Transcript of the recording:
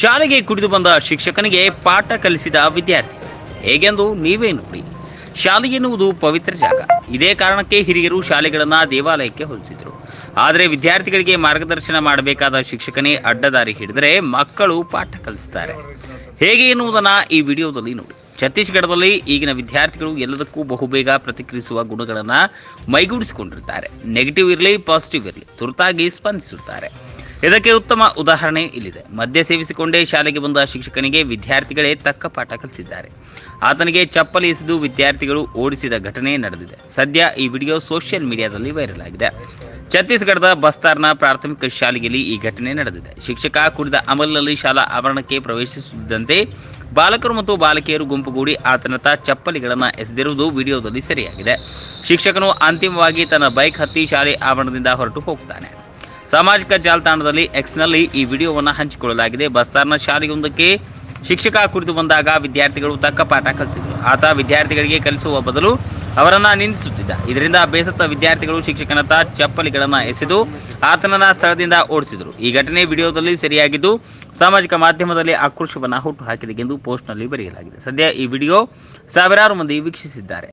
ಶಾಲೆಗೆ ಕುಡಿದು ಬಂದ ಶಿಕ್ಷಕನಿಗೆ ಪಾಠ ಕಲಿಸಿದ ವಿದ್ಯಾರ್ಥಿ, ಹೇಗೆಂದು ನೀವೇ ನೋಡಿ. ಶಾಲೆ ಎನ್ನುವುದು ಪವಿತ್ರ ಜಾಗ. ಇದೇ ಕಾರಣಕ್ಕೆ ಹಿರಿಯರು ಶಾಲೆಗಳನ್ನು ದೇವಾಲಯಕ್ಕೆ ಹೋಲಿಸಿದ್ರು ಆದರೆ ವಿದ್ಯಾರ್ಥಿಗಳಿಗೆ ಮಾರ್ಗದರ್ಶನ ಮಾಡಬೇಕಾದ ಶಿಕ್ಷಕನೇ ಅಡ್ಡದಾರಿ ಹಿಡಿದರೆ ಮಕ್ಕಳು ಪಾಠ ಕಲಿಸ್ತಾರೆ. ಹೇಗೆ ಎನ್ನುವುದನ್ನು ಈ ವಿಡಿಯೋದಲ್ಲಿ ನೋಡಿ. ಛತ್ತೀಸ್ಗಢದಲ್ಲಿ ಈಗಿನ ವಿದ್ಯಾರ್ಥಿಗಳು ಎಲ್ಲದಕ್ಕೂ ಬಹುಬೇಗ ಪ್ರತಿಕ್ರಿಯಿಸುವ ಗುಣಗಳನ್ನು ಮೈಗೂಡಿಸಿಕೊಂಡಿರ್ತಾರೆ ನೆಗೆಟಿವ್ ಇರಲಿ, ಪಾಸಿಟಿವ್ ಇರಲಿ, ತುರ್ತಾಗಿ ಸ್ಪಂದಿಸುತ್ತಾರೆ. ಇದಕ್ಕೆ ಉತ್ತಮ ಉದಾಹರಣೆ ಇಲ್ಲಿದೆ. ಮದ್ಯ ಸೇವಿಸಿಕೊಂಡೇ ಶಾಲೆಗೆ ಬಂದ ಶಿಕ್ಷಕನಿಗೆ ವಿದ್ಯಾರ್ಥಿಗಳೇ ತಕ್ಕ ಪಾಠ ಕಲಿಸಿದ್ದಾರೆ. ಆತನಿಗೆ ಚಪ್ಪಲಿ ಎಸೆದು ವಿದ್ಯಾರ್ಥಿಗಳು ಓಡಿಸಿದ ಘಟನೆ ನಡೆದಿದೆ. ಸದ್ಯ ಈ ವಿಡಿಯೋ ಸೋಷಿಯಲ್ ಮೀಡಿಯಾದಲ್ಲಿ ವೈರಲ್ ಆಗಿದೆ. ಛತ್ತೀಸ್ಗಢದ ಬಸ್ತಾರ್ನ ಪ್ರಾಥಮಿಕ ಶಾಲೆಯಲ್ಲಿ ಈ ಘಟನೆ ನಡೆದಿದೆ. ಶಿಕ್ಷಕ ಕುಡಿದ ಅಮಲಿನಲ್ಲಿ ಶಾಲಾ ಆವರಣಕ್ಕೆ ಪ್ರವೇಶಿಸುತ್ತಿದ್ದಂತೆ ಬಾಲಕರು ಮತ್ತು ಬಾಲಕಿಯರು ಗುಂಪುಗೂಡಿ ಆತನತ್ತ ಚಪ್ಪಲಿಗಳನ್ನು ಎಸೆದಿರುವುದು ವಿಡಿಯೋದಲ್ಲಿ ಸರಿಯಾಗಿದೆ. ಶಿಕ್ಷಕನು ಅಂತಿಮವಾಗಿ ತನ್ನ ಬೈಕ್ ಹತ್ತಿ ಶಾಲೆ ಆವರಣದಿಂದ ಹೊರಟು ಹೋಗ್ತಾನೆ. ಸಾಮಾಜಿಕ ಜಾಲತಾಣದಲ್ಲಿ ಎಕ್ಸ್ನಲ್ಲಿ ಈ ವಿಡಿಯೋವನ್ನು ಹಂಚಿಕೊಳ್ಳಲಾಗಿದೆ. ಬಸ್ತಾರ್ನ ಶಾಲೆಯೊಂದಕ್ಕೆ ಶಿಕ್ಷಕ ಕುರಿತು ಬಂದಾಗ ವಿದ್ಯಾರ್ಥಿಗಳು ತಕ್ಕ ಪಾಠ ಕಲಿಸಿದರು. ಆತ ವಿದ್ಯಾರ್ಥಿಗಳಿಗೆ ಕಲಿಸುವ ಬದಲು ಅವರನ್ನು ನಿಂದಿಸುತ್ತಿದ್ದ. ಇದರಿಂದ ಬೇಸತ್ತ ವಿದ್ಯಾರ್ಥಿಗಳು ಶಿಕ್ಷಕನತ್ತ ಚಪ್ಪಲಿಗಳನ್ನು ಎಸೆದು ಆತನನ್ನ ಸ್ಥಳದಿಂದ ಓಡಿಸಿದರು. ಈ ಘಟನೆ ವಿಡಿಯೋದಲ್ಲಿ ಸರಿಯಾಗಿದ್ದು, ಸಾಮಾಜಿಕ ಮಾಧ್ಯಮದಲ್ಲಿ ಆಕ್ರೋಶವನ್ನು ಹುಟ್ಟುಹಾಕಿದೆ ಎಂದು ಪೋಸ್ಟ್ನಲ್ಲಿ ಬರೆಯಲಾಗಿದೆ. ಸದ್ಯ ಈ ವಿಡಿಯೋ ಸಾವಿರಾರು ಮಂದಿ ವೀಕ್ಷಿಸಿದ್ದಾರೆ.